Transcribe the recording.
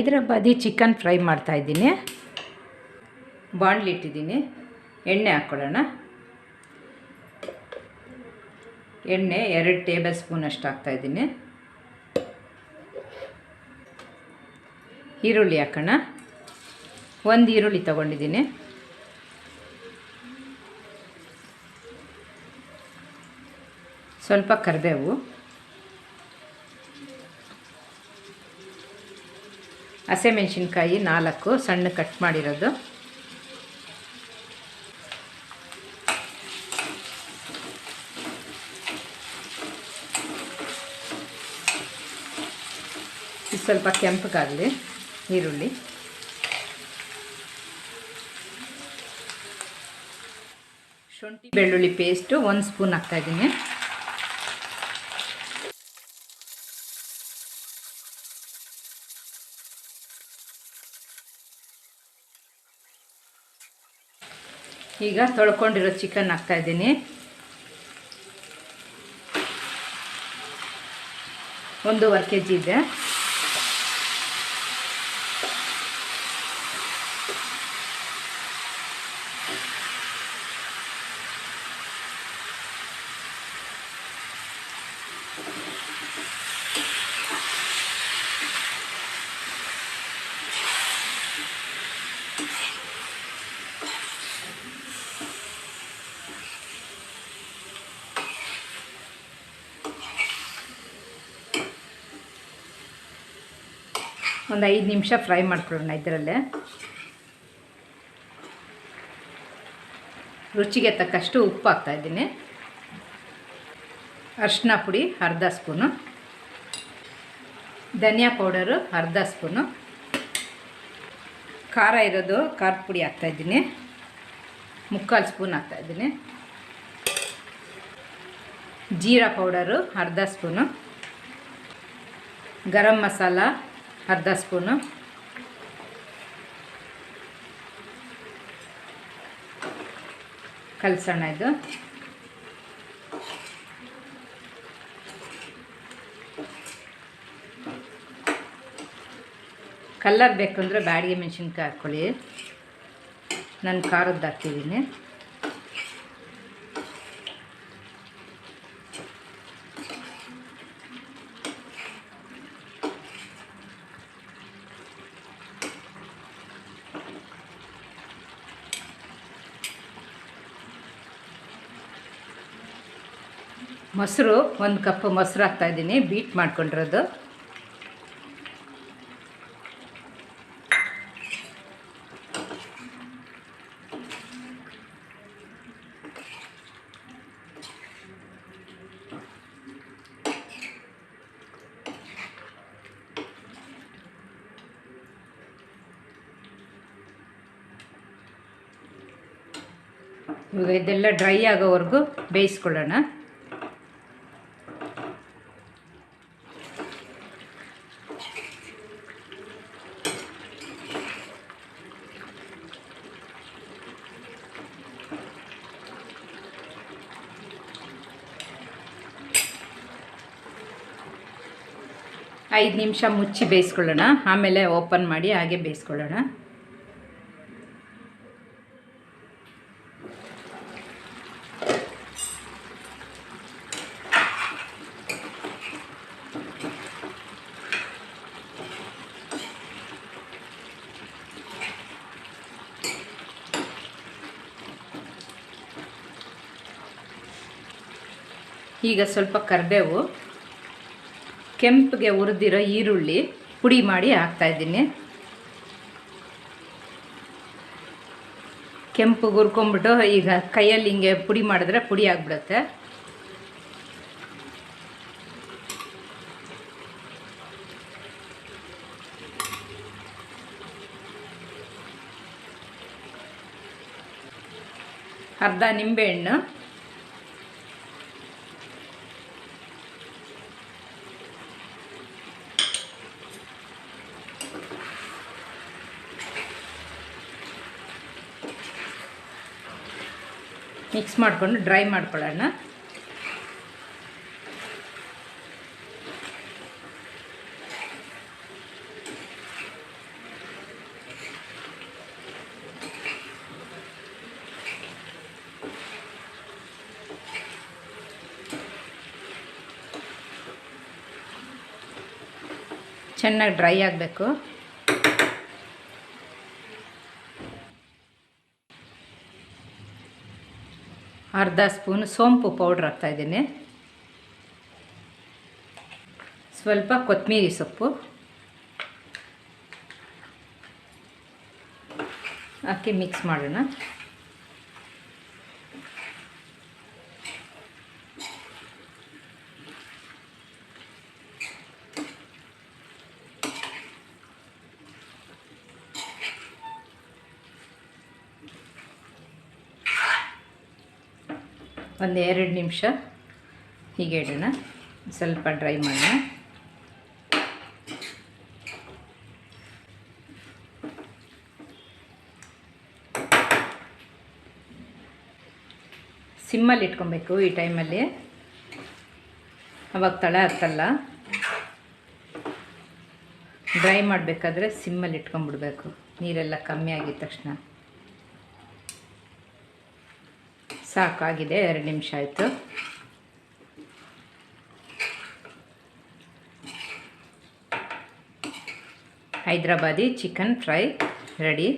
Hyderabadi chicken fry ಮಾಡ್ತಾಯಿದ್ದೀನಿ ಬಾಣಲಿಟ್ಟಿದ್ದೀನಿ. ಎಣ್ಣೆ ಹಾಕ್ಕೊಳ್ಳೋಣ. ಎಣ್ಣೆ ಎರಡು ಟೇಬಲ್ ಸ್ಪೂನ್ ಅಷ್ಟು ಹಾಕ್ತಾಯಿದ್ದೀನಿ ಈರುಳ್ಳಿ ಹಾಕೋಣ. ಒಂದು ಈರುಳ್ಳಿ ತೊಗೊಂಡಿದ್ದೀನಿ. ಸ್ವಲ್ಪ ಕರಿಬೇವು. ಹಸಿಮೆಣ್ಸಿನ್ಕಾಯಿ ನಾಲ್ಕು ಸಣ್ಣ ಕಟ್ ಮಾಡಿರೋದು. ಸ್ವಲ್ಪ ಕೆಂಪಗಾಗಲಿ ಈರುಳ್ಳಿ. ಶುಂಠಿ ಬೆಳ್ಳುಳ್ಳಿ ಪೇಸ್ಟು ಒಂದು ಸ್ಪೂನ್ ಹಾಕ್ತಾಯಿದ್ದೀನಿ ಈಗ ತೊಳ್ಕೊಂಡಿರೋ ಚಿಕನ್ ಹಾಕ್ತಾಯಿದ್ದೀನಿ ಒಂದೂವರೆ ಕೆ ಜಿ ಇದೆ. ಒಂದು ಐದು ನಿಮಿಷ ಫ್ರೈ ಮಾಡ್ಕೊಳ್ಳೋಣ ಇದರಲ್ಲೇ. ರುಚಿಗೆ ತಕ್ಕಷ್ಟು ಉಪ್ಪು ಹಾಕ್ತಾಯಿದ್ದೀನಿ ಅರಿಶಿನ ಪುಡಿ ಅರ್ಧ ಸ್ಪೂನು. ಧನಿಯಾ ಪೌಡರು ಅರ್ಧ ಸ್ಪೂನು. ಖಾರ ಇರೋದು ಖಾರದ ಪುಡಿ ಹಾಕ್ತಾಯಿದ್ದೀನಿ ಮುಕ್ಕಾಲು ಸ್ಪೂನ್ ಹಾಕ್ತಾಯಿದ್ದೀನಿ ಜೀರಾ ಪೌಡರು ಅರ್ಧ ಸ್ಪೂನು. ಗರಂ ಮಸಾಲ ಅರ್ಧ ಸ್ಪೂನು. ಕಲಸೋಣ ಇದು. ಕಲ್ಲರ್ ಬೇಕು ಅಂದರೆ ಬ್ಯಾಡಿಗೆ ಮೆಣಸಿನ್ಕಾಯಿ ಹಾಕ್ಕೊಳ್ಳಿ. ನಾನು ಖಾರದ್ದು ಹಾಕ್ತಿದ್ದೀನಿ ಮೊಸರು ಒಂದು ಕಪ್ ಮೊಸರು ಹಾಕ್ತಾಯಿದ್ದೀನಿ ಬೀಟ್ ಮಾಡ್ಕೊಂಡಿರೋದು. ಇವಾಗ ಇದೆಲ್ಲ ಡ್ರೈ ಆಗೋವರೆಗೂ ಬೇಯಿಸ್ಕೊಳ್ಳೋಣ. ಐದು ನಿಮಿಷ ಮುಚ್ಚಿ ಬೇಯಿಸ್ಕೊಳ್ಳೋಣ. ಆಮೇಲೆ ಓಪನ್ ಮಾಡಿ ಹಾಗೆ ಬೇಯಿಸ್ಕೊಳ್ಳೋಣ. ಈಗ ಸ್ವಲ್ಪ ಕರಿಬೇವು. ಕೆಂಪಿಗೆ ಹುರಿದಿರೋ ಈರುಳ್ಳಿ ಪುಡಿ ಮಾಡಿ ಹಾಕ್ತಾಯಿದ್ದೀನಿ ಕೆಂಪು ಹುರ್ಕೊಂಬಿಟ್ಟು ಈಗ ಕೈಯಲ್ಲಿ ಹಿಂಗೆ ಪುಡಿ ಮಾಡಿದ್ರೆ ಪುಡಿ ಆಗಿಬಿಡುತ್ತೆ. ಅರ್ಧ ನಿಂಬೆಹಣ್ಣು ಮಿಕ್ಸ್ ಮಾಡಿಕೊಂಡು ಡ್ರೈ ಮಾಡ್ಕೊಳ್ಳೋಣ. ಚೆನ್ನಾಗಿ ಡ್ರೈ ಆಗಬೇಕು. ಅರ್ಧ ಸ್ಪೂನ್ ಸೋಂಪು ಪೌಡ್ರ್ ಹಾಕ್ತಾಯಿದ್ದೀನಿ ಸ್ವಲ್ಪ ಕೊತ್ತಂಬರಿ ಸೊಪ್ಪು. ಹಾಕಿ ಮಿಕ್ಸ್ ಮಾಡೋಣ. ಒಂದು ಎರಡು ನಿಮಿಷ ಹೀಗೆ ಇಡೋಣ. ಸ್ವಲ್ಪ ಡ್ರೈ ಮಾಡೋಣ. ಸಿಮ್ಮಲ್ಲಿ ಇಟ್ಕೊಬೇಕು ಈ ಟೈಮಲ್ಲಿ. ಅವಾಗ ತಳ ಹತ್ತಲ್ಲ. ಡ್ರೈ ಮಾಡಬೇಕಾದ್ರೆ ಸಿಮ್ಮಲ್ಲಿ ಇಟ್ಕೊಂಡ್ಬಿಡ್ಬೇಕು. ನೀರೆಲ್ಲ ಕಮ್ಮಿ ಆಗಿದ ತಕ್ಷಣ. ಸಾಕಾಗಿದೆ ಎರಡು ನಿಮಿಷ ಆಯಿತು. Hyderabadi chicken fry ready.